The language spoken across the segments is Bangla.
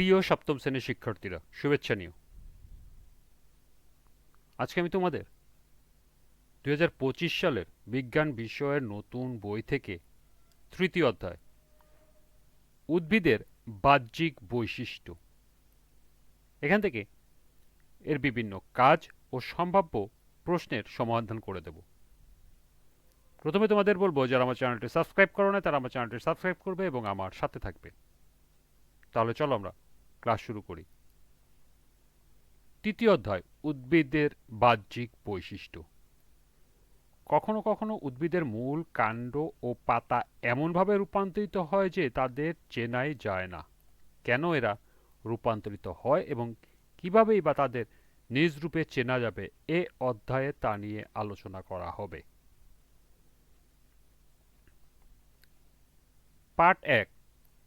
প্রিয় সপ্তম শ্রেণির শিক্ষার্থীরা, শুভেচ্ছা নিও। আজকে আমি তোমাদের দু হাজার পঁচিশ সালের বিজ্ঞান বিষয়ের নতুন বই থেকে তৃতীয় অধ্যায়, উদ্ভিদের বাহ্যিক বৈশিষ্ট্য। এখান থেকে এর বিভিন্ন কাজ ও সম্ভাব্য প্রশ্নের সমাধান করে দেব। প্রথমে তোমাদের বলব, যারা আমার চ্যানেলটি সাবস্ক্রাইব করো না তারা আমার চ্যানেলটি সাবস্ক্রাইব করবে এবং আমার সাথে থাকবে। তাহলে চলো আমরা ক্লাস শুরু করি। তৃতীয় অধ্যায়, উদ্ভিদের বাহ্যিক বৈশিষ্ট্য। কখনো কখনো উদ্ভিদের মূল কাণ্ড ও পাতা এমনভাবে রূপান্তরিত হয় যে তাদের চেনাই যায় না। কেন এরা রূপান্তরিত হয় এবং কিভাবেই বা তাদের নিজ রূপে চেনা যাবে, এ অধ্যায়ে তা নিয়ে আলোচনা করা হবে। পার্ট এক,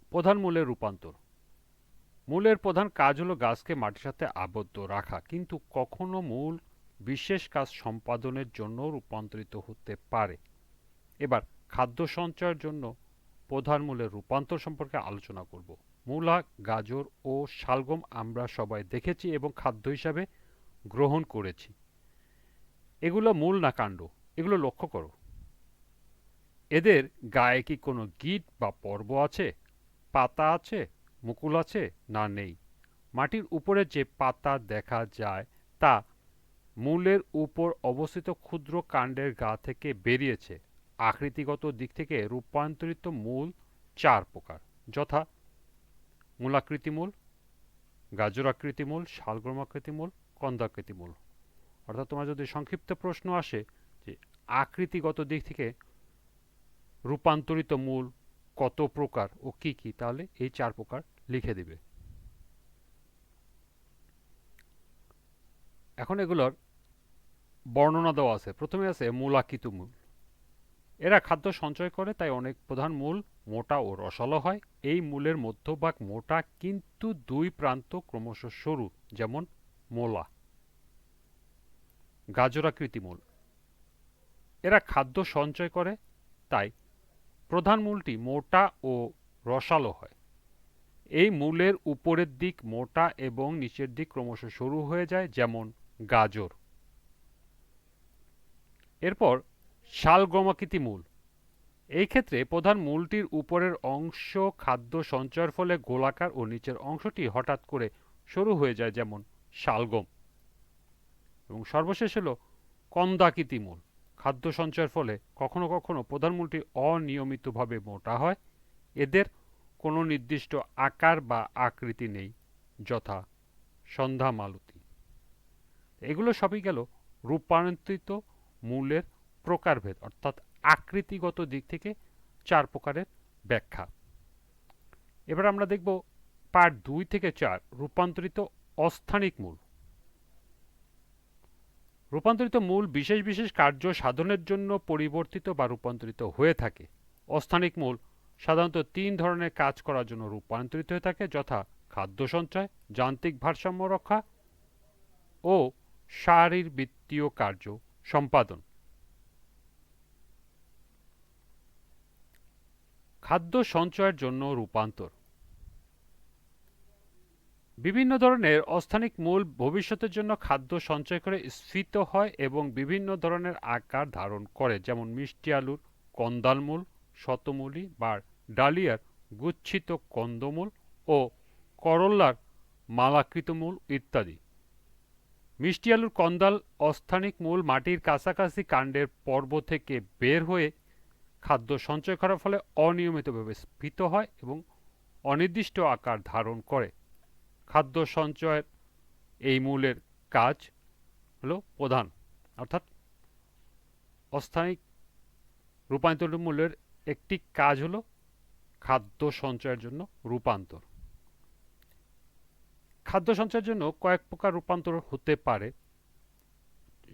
প্রধান মূলের রূপান্তর। মূলের প্রধান কাজ হলো গাছকে মাটির সাথে আবদ্ধ রাখা, কিন্তু কখনো মূল বিশেষ কাজ সম্পাদনের জন্য রূপান্তরিত হতে পারে। এবার, খাদ্য সঞ্চয়ের জন্য প্রধান মূলের রূপান্তর সম্পর্কে আলোচনা করব। মূলা, গাজর ও শালগম আমরা সবাই দেখেছি এবং খাদ্য হিসাবে গ্রহণ করেছি। এগুলো মূল না কাণ্ড? এগুলো লক্ষ্য করো। এদের গায়ে কি কোনো গিট বা পর্ব আছে? পাতা আছে? মুকুল আছে না নেই। মাটির উপরে যে পাতা দেখা যায় তা মূলের উপর অবস্থিত ক্ষুদ্র কাণ্ডের গা থেকে বেরিয়েছে। আকৃতিগত দিক থেকে রূপান্তরিত মূল চার প্রকার। যথা মূলাকৃতি মূল, গাজরাকৃতি মূল, শালগ্রমাকৃতি মূল, কন্দাকৃতি মূল। অর্থাৎ তোমার যদি সংক্ষিপ্ত প্রশ্ন আসে যে আকৃতিগত দিক থেকে রূপান্তরিত মূল কত প্রকার ও কি কি, তাহলে এই চার প্রকার লিখে দিবে। এখন এগুলোর বর্ণনা দেওয়া আছে। প্রথমে আছে মূলাকিত মূল। এরা খাদ্য সঞ্চয় করে, তাই অনেক প্রধান মূল মোটা ও রসালো হয়। এই মূলের মধ্যভাগ মোটা, কিন্তু দুই প্রান্ত ক্রমশ সরু, যেমন মোলা। গাজরাকৃতি মূল। এরা খাদ্য সঞ্চয় করে, তাই প্রধান মূলটি মোটা ও রসালো হয়। এই মূলের উপরের দিক মোটা এবং নিচের দিক ক্রমশ সরু হয়ে যায়, যেমন গাজর। এরপর শালগ্রমাকৃতি মূল। এই ক্ষেত্রে প্রধান মূলটির উপরের অংশ খাদ্য সঞ্চয়ের ফলে গোলাকার ও নিচের অংশটি হঠাৎ করে সরু হয়ে যায়, যেমন শালগম। এবং সর্বশেষ হলো কন্দাকৃতি মূল। খাদ্য সঞ্চয়ের ফলে কখনো কখনো প্রধান মূলটি অনিয়মিতভাবে মোটা হয়। এদের কোনো নির্দিষ্ট আকার বা আকৃতি নেই, যথা সন্ধ্যা মালতী এগুলো সবই গেল রূপান্তরিত মূলের প্রকারভেদ, অর্থাৎ আকৃতিগত দিক থেকে চার প্রকারের ব্যাখ্যা। এবার আমরা দেখব পার্ট দুই থেকে চার, রূপান্তরিত অস্থানিক মূল। রূপান্তরিত মূল বিশেষ বিশেষ কার্য সাধনের জন্য পরিবর্তিত বা রূপান্তরিত হয়ে থাকে। অস্থানিক মূল সাধারণত তিন ধরনের কাজ করার জন্য রূপান্তরিত হয়ে থাকে, যথা খাদ্য সঞ্চয়, যান্ত্রিক ভারসাম্য রক্ষা ও শারীরবৃত্তীয় কার্য সম্পাদন। খাদ্য সঞ্চয়ের জন্য রূপান্তর। বিভিন্ন ধরনের অস্থানিক মূল ভবিষ্যতের জন্য খাদ্য সঞ্চয় করে স্ফীত হয় এবং বিভিন্ন ধরনের আকার ধারণ করে, যেমন মিষ্টি আলুর কন্দাল মূল শতমূলী বা ডালিয়ার গুচ্ছিত কন্দমূল ও করল্লার মালাকৃত মূল ইত্যাদি। মিষ্টি আলুর কন্দাল অস্থানিক মূল মাটির কাছাকাছি কাণ্ডের পর্ব থেকে বের হয়ে খাদ্য সঞ্চয় করার ফলে অনিয়মিতভাবে স্ফীত হয় এবং অনির্দিষ্ট আকার ধারণ করে। খাদ্য সঞ্চয়ের এই মূলের কাজ হলো প্রধান, অর্থাৎ অস্থায়িক রূপান্তর মূলের একটি কাজ হলো খাদ্য সঞ্চয়ের জন্য রূপান্তর। খাদ্য সঞ্চয়ের জন্য কয়েক প্রকার রূপান্তর হতে পারে।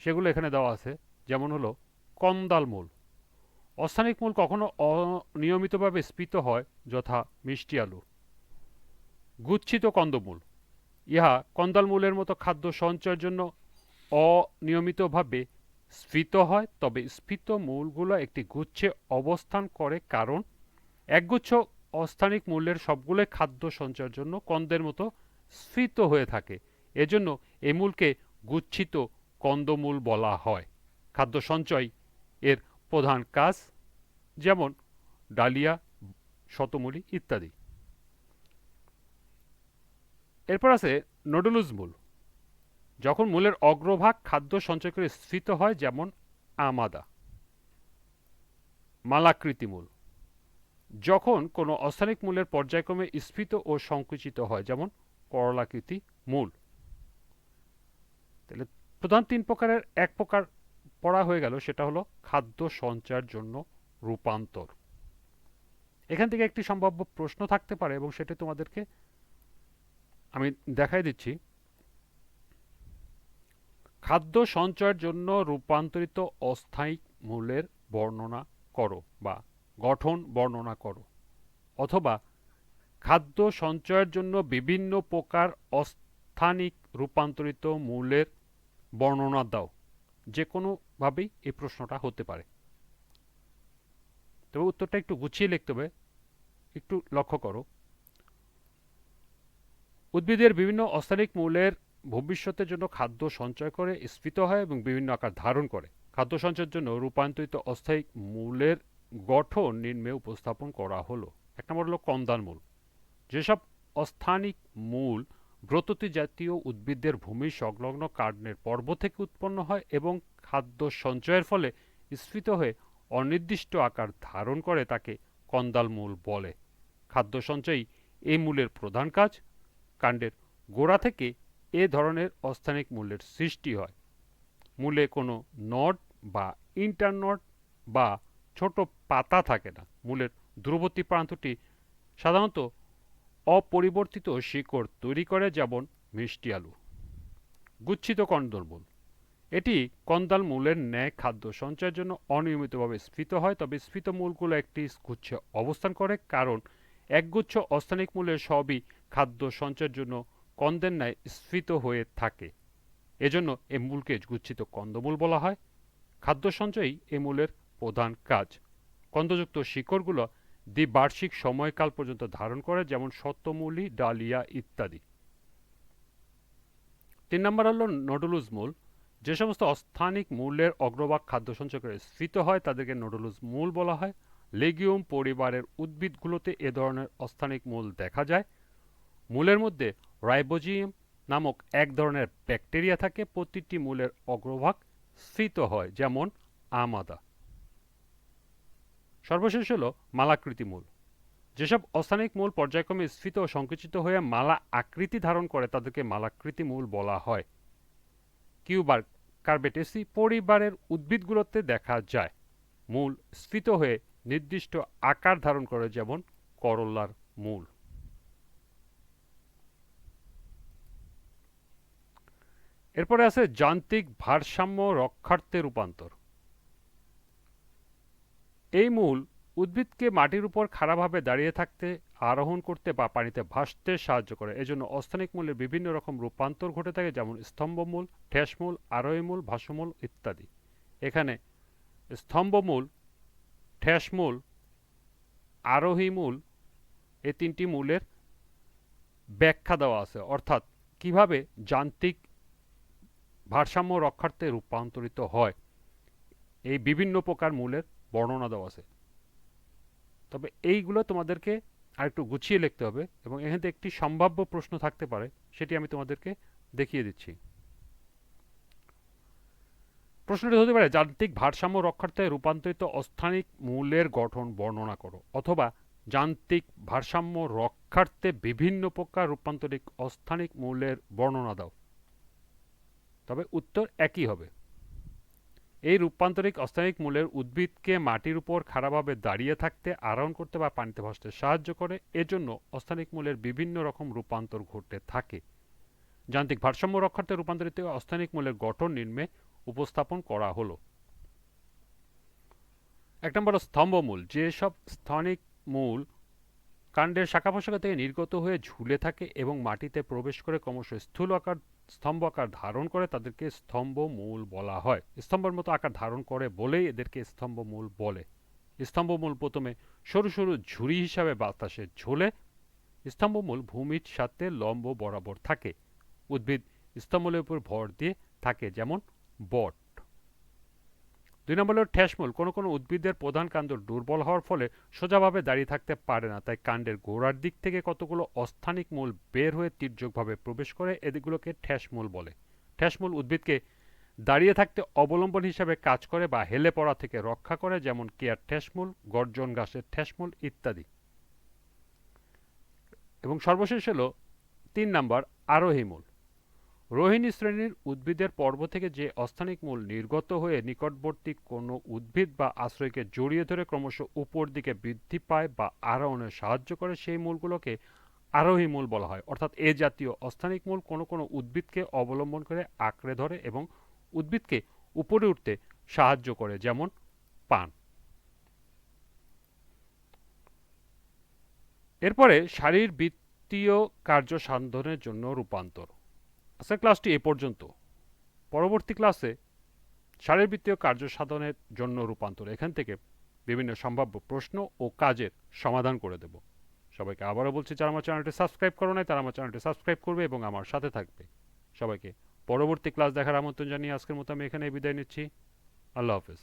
সেগুলো এখানে দেওয়া আছে। যেমন হলো কন্দাল মূল। অস্থানিক মূল কখনো অনিয়মিতভাবে স্ফীত হয়, যথা মিষ্টি আলু। গুচ্ছিত কন্দমূল। ইহা কন্দাল মূলের মতো খাদ্য সঞ্চয়ের জন্য অনিয়মিতভাবে স্ফীত হয়, তবে স্ফীত মূলগুলো একটি গুচ্ছে অবস্থান করে কারণ একগুচ্ছ অস্থানিক মূল্যের সবগুলোই খাদ্য সঞ্চয়ের জন্য কন্দের মতো স্ফীত হয়ে থাকে। এজন্য এই মূলকে গুচ্ছিত কন্দমূল বলা হয়। খাদ্য সঞ্চয় এর প্রধান কাজ যেমন ডালিয়া শতমূলী ইত্যাদি। এরপর আছে নোডুলুজ মূল। যখন মূলের অগ্রভাগ খাদ্য সঞ্চয় করে স্ফীত হয়, যেমন আমাদা। মালাকৃতি মূল। যখন কোনো অস্থানিক মূলের পর্যায়ক্রমে স্ফীত ও সংকুচিত হয়, যেমন করলাকৃতি মূল। তাহলে প্রধান তিন প্রকারের এক প্রকার পড়া হয়ে গেল, সেটা হলো খাদ্য সঞ্চয়ের জন্য রূপান্তর। এখান থেকে একটি সম্ভাব্য প্রশ্ন থাকতে পারে এবং সেটা তোমাদেরকে আমি দেখাই দিচ্ছি। খাদ্য সঞ্চয়ের জন্য রূপান্তরিত অস্থায়ী মূলের বর্ণনা করো বা গঠন বর্ণনা করো, অথবা খাদ্য সঞ্চয়ের জন্য বিভিন্ন প্রকার অস্থানিক রূপান্তরিত মূলের বর্ণনা দাও। যে কোনোভাবেই এই প্রশ্নটা হতে পারে। তবে উত্তরটা একটু গুছিয়ে লিখতে হবে, একটু লক্ষ্য করো। উদ্ভিদের বিভিন্ন অস্থানিক মূলের ভবিষ্যতের জন্য খাদ্য সঞ্চয় করে, স্ফীত হয় এবং বিভিন্ন আকার ধারণ করে। খাদ্য সঞ্চয়ের জন্য রূপান্তরিত অস্থায়ী মূলের গঠন নিম্নে উপস্থাপন করা হলো। এক নম্বর হলো কন্দান মূল। যেসব অস্থানিক মূল ব্রততি জাতীয় উদ্ভিদের ভূমি সংলগ্ন কার্ডনের পর্ব থেকে উৎপন্ন হয় এবং খাদ্য সঞ্চয়ের ফলে স্ফীত হয়ে অনির্দিষ্ট আকার ধারণ করে তাকে কন্দাল মূল বলে। খাদ্য সঞ্চয়ই এই মূলের প্রধান কাজ। কাণ্ডের গোড়া থেকে এ ধরনের অস্থানিক মূলের সৃষ্টি হয়। মূলে কোনো নট বা ইন্টারনট বা ছোট পাতা থাকে না। মূলের দূরবর্তী প্রান্তটি সাধারণত অপরিবর্তিত শিকড় তৈরি করে, যেমন মিষ্টি আলু। গুচ্ছিত কন্দলমূল এটি কন্দাল মূলের ন্যায় খাদ্য সঞ্চয়ের জন্য অনিয়মিতভাবে স্ফীত হয়, তবে স্ফীত মূলগুলো একটি গুচ্ছে অবস্থান করে, কারণ একগুচ্ছ অস্থানিক মূলের সবই খাদ্য সঞ্চয়ের জন্য কন্দের ন্যায় স্ফীত হয়ে থাকে। এজন্য এ মূলকে গুচ্ছিত কন্দমূল বলা হয়। খাদ্য সঞ্চয়ই এ মূলের প্রধান কাজ। কন্দযুক্ত শিকড়গুলো দ্বিবার্ষিক সময়কাল পর্যন্ত ধারণ করে, যেমন শতমূলী ডালিয়া ইত্যাদি। তিন নম্বর হল নোডুলুজ মূল। যে সমস্ত অস্থানিক মূলের অগ্রভাগ খাদ্য সঞ্চয় করে স্ফীত হয়, তাদেরকে নোডুলুজ মূল বলা হয়। লেগিউম পরিবারের উদ্ভিদগুলোতে এ ধরনের অস্থানিক মূল দেখা যায়। মূলের মধ্যে রাইবোজিয়াম নামক এক ধরনের ব্যাকটেরিয়া থাকে, প্রতিটি মূলের অগ্রভাগ স্ফীত হয়, যেমন আমাদা। সর্বশেষ হল মালাকৃতি মূল। যেসব অস্থানিক মূল পর্যায়ক্রমে স্ফীত ও সংকুচিত হয়ে মালা আকৃতি ধারণ করে, তাদেরকে মালাকৃতি মূল বলা হয়। কিউবার কার্বেটেসি পরিবারের উদ্ভিদগুলোতে দেখা যায়, মূল স্ফীত হয়ে নির্দিষ্ট আকার ধারণ করে, যেমন করল্লার মূল। এরপরে আছে যান্ত্রিক ভারসাম্য রক্ষার্থে রূপান্তর। এই মূল উদ্ভিদকে মাটির উপর খাড়াভাবে দাঁড়িয়ে থাকতে, আরোহণ করতে বা পানিতে ভাসতে সাহায্য করে। এজন্য অস্থানিক মূলের বিভিন্ন রকম রূপান্তর ঘটে থাকে, যেমন স্তম্ভমূল, ঠেসমূল, আরোহীমূল, ভাসমূল ইত্যাদি। এখানে স্তম্ভমূল, ঠেসমূল, আরোহীমূল এই তিনটি মূলের ব্যাখ্যা দেওয়া আছে। অর্থাৎ কীভাবে যান্ত্রিক ভারসাম্য রক্ষার্থে রূপান্তরিত হয়। এই বিভিন্ন প্রকার মূলের বর্ণনা দেওয়া আছে। তবে এইগুলো তোমাদেরকে আরেকটু গুছিয়ে লিখতে হবে এবং এখানে একটি সম্ভাব্য প্রশ্ন থাকতে পারে, সেটি আমি তোমাদেরকে দেখিয়ে দিচ্ছি। প্রশ্নটি হতে পারে, যান্ত্রিক ভারসাম্য রক্ষার্থে রূপান্তরিত অস্থানিক মূলের গঠন বর্ণনা করো, অথবা যান্ত্রিক ভারসাম্য রক্ষার্থে বিভিন্ন প্রকার রূপান্তরিক অস্থানিক মূলের বর্ণনা দাও। তবে উত্তর একই হবে। এই রূপান্তরিক অস্থায়িক মূলের উদ্ভিদকে মাটির উপর খাড়াভাবে দাঁড়িয়ে থাকতে আরোহণ করতে বা পানিতে ভাসতে সাহায্য করে, এজন্য অস্থানিক মূলের বিভিন্ন রকম রূপান্তর ঘটে থাকে। যান্ত্রিক ভারসাম্য রক্ষার্থে রূপান্তরিত অস্থানিক মূলের গঠন নিম্নে উপস্থাপন করা হলো। এক নম্বর স্তম্ভমূল যেসব স্থানিক মূল কাণ্ডের শাখা থেকে নির্গত হয়ে ঝুলে থাকে এবং মাটিতে প্রবেশ করে ক্রমশ স্থূল আকার স্তম্ভ আকার ধারণ করে তাদেরকে স্তম্ভ মূল বলা হয়। স্তম্ভের মতো আকার ধারণ করে বলেই এদেরকে স্তম্ভ মূল বলে। স্তম্ভ মূল প্রথমে সরু সরু ঝুড়ি হিসাবে বাতাসে ঝোলে। স্তম্ভ মূল ভূমির সাথে লম্ব বরাবর থাকে। উদ্ভিদ স্তম্ভের উপর ভর দিয়ে থাকে, যেমন বট। দুই নম্বর হলো ঠেসমূল। কোনো কোনো উদ্ভিদের প্রধান কাণ্ড দুর্বল হওয়ার ফলে সোজাভাবে দাঁড়িয়ে থাকতে পারে না, তাই কাণ্ডের গোড়ার দিক থেকে কতগুলো অস্থানিক মূল বের হয়ে তীর্যকভাবে প্রবেশ করে এদিকগুলোকে ঠেসমূল বলে। ঠেসমূল উদ্ভিদকে দাঁড়িয়ে থাকতে অবলম্বন হিসাবে কাজ করে বা হেলে পড়া থেকে রক্ষা করে, যেমন কেয়ার ঠেসমূল, গর্জন ঘাসের ঠেসমূল ইত্যাদি। এবং সর্বশেষ হলো তিন নাম্বার আরোহী মূল। রোহিণী শ্রেণির উদ্ভিদের পর্ব থেকে যে অস্থানিক মূল নির্গত হয়ে নিকটবর্তী কোনো উদ্ভিদ বা আশ্রয়কে জড়িয়ে ধরে ক্রমশ উপর দিকে বৃদ্ধি পায় বা আরোহণে সাহায্য করে, সেই মূলগুলোকে আরোহী মূল বলা হয়। অর্থাৎ এ জাতীয় অস্থানিক মূল কোনো কোনো উদ্ভিদকে অবলম্বন করে, আঁকড়ে ধরে এবং উদ্ভিদকে উপরে উঠতে সাহায্য করে, যেমন পান। এরপরে শারীরবৃত্তীয় কার্য সাধনের জন্য রূপান্তর। আজকের ক্লাসটি এ পর্যন্ত। পরবর্তী ক্লাসে শারীরবৃত্তীয় কার্য সাধনের জন্য রূপান্তর। এখান থেকে বিভিন্ন সম্ভাব্য প্রশ্ন ও কাজের সমাধান করে দেব। সবাইকে আবারও বলছি, যারা আমার চ্যানেলটি সাবস্ক্রাইব করো নাই, তারা আমার চ্যানেলটি সাবস্ক্রাইব করবে এবং আমার সাথে থাকবে। সবাইকে পরবর্তী ক্লাস দেখার আমন্ত্রণ জানিয়ে আজকের মতো আমি এখানে বিদায় নিচ্ছি। আল্লাহ হাফেজ।